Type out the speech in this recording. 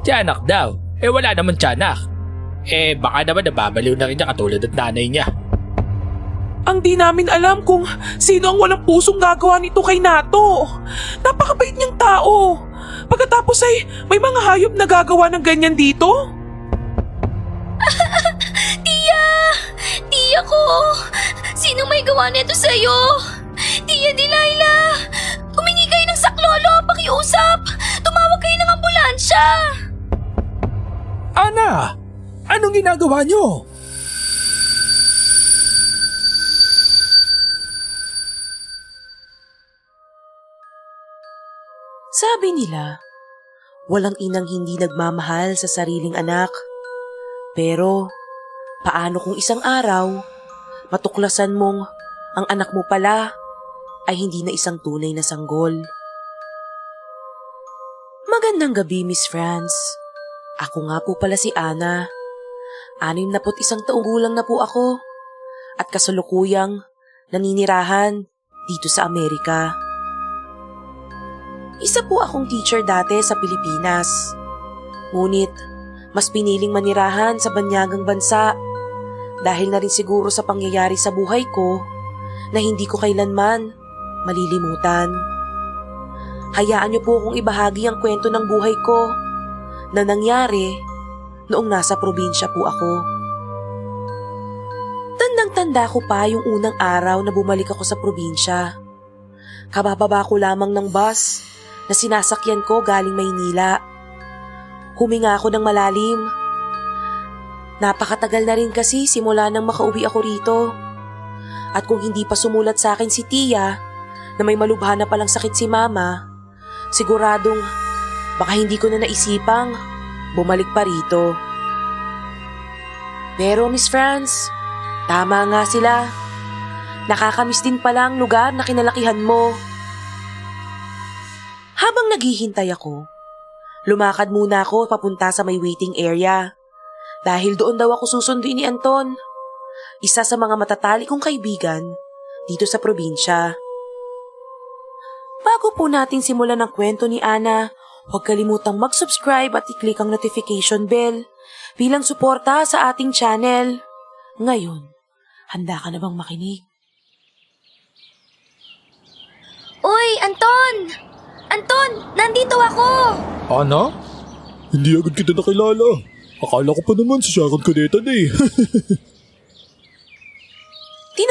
Tiyanak daw. Eh wala naman tiyanak. Eh baka naman nababaliw na rin niya katulad ng nanay niya. Ang di namin alam kung sino ang walang pusong gagawa nito kay Nato. Napakabait niyang tao. Pagkatapos ay may mga hayop na gagawa ng ganyan dito? Tia! Tia ko! Sino may gawa nito sa'yo? Tia Delilah! Ana! Anong ginagawa niyo? Sabi nila, walang inang hindi nagmamahal sa sariling anak. Pero, paano kung isang araw, matuklasan mong ang anak mo pala ay hindi na isang tunay na sanggol? Magandang gabi, Miss France. Ako nga po pala si Ana. Anim na isang taong gulang na po ako. At kasalukuyang naninirahan dito sa Amerika. Isa po akong teacher dati sa Pilipinas. Ngunit, mas piniling manirahan sa banyagang bansa dahil na rin siguro sa pangyayari sa buhay ko na hindi ko kailanman malilimutan. Hayaan niyo po akong ibahagi ang kwento ng buhay ko na nangyari noong nasa probinsya po ako. Tandang-tanda ko pa yung unang araw na bumalik ako sa probinsya. Kabababa ko lamang ng bus na sinasakyan ko galing Maynila. Huminga ako ng malalim. Napakatagal na rin kasi simula nang makauwi ako rito. At kung hindi pa sumulat sa akin si Tia na may malubha na palang sakit si Mama, siguradong baka hindi ko na naisipang bumalik pa rito. Pero Miss France, tama nga sila. Nakakamiss din pala ang lugar na kinalakihan mo. Habang naghihintay ako, lumakad muna ako papunta sa may waiting area. Dahil doon daw ako susunduin ni Anton. Isa sa mga matatali kong kaibigan dito sa probinsya. Bago po natin simulan ang kwento ni Ana, huwag kalimutang mag-subscribe at i-click ang notification bell bilang suporta sa ating channel. Ngayon, handa ka na bang makinig? Uy, Anton! Anton, nandito ako! Ana? Hindi agad kita nakilala. Akala ko pa naman si Sharon Cuneta na eh.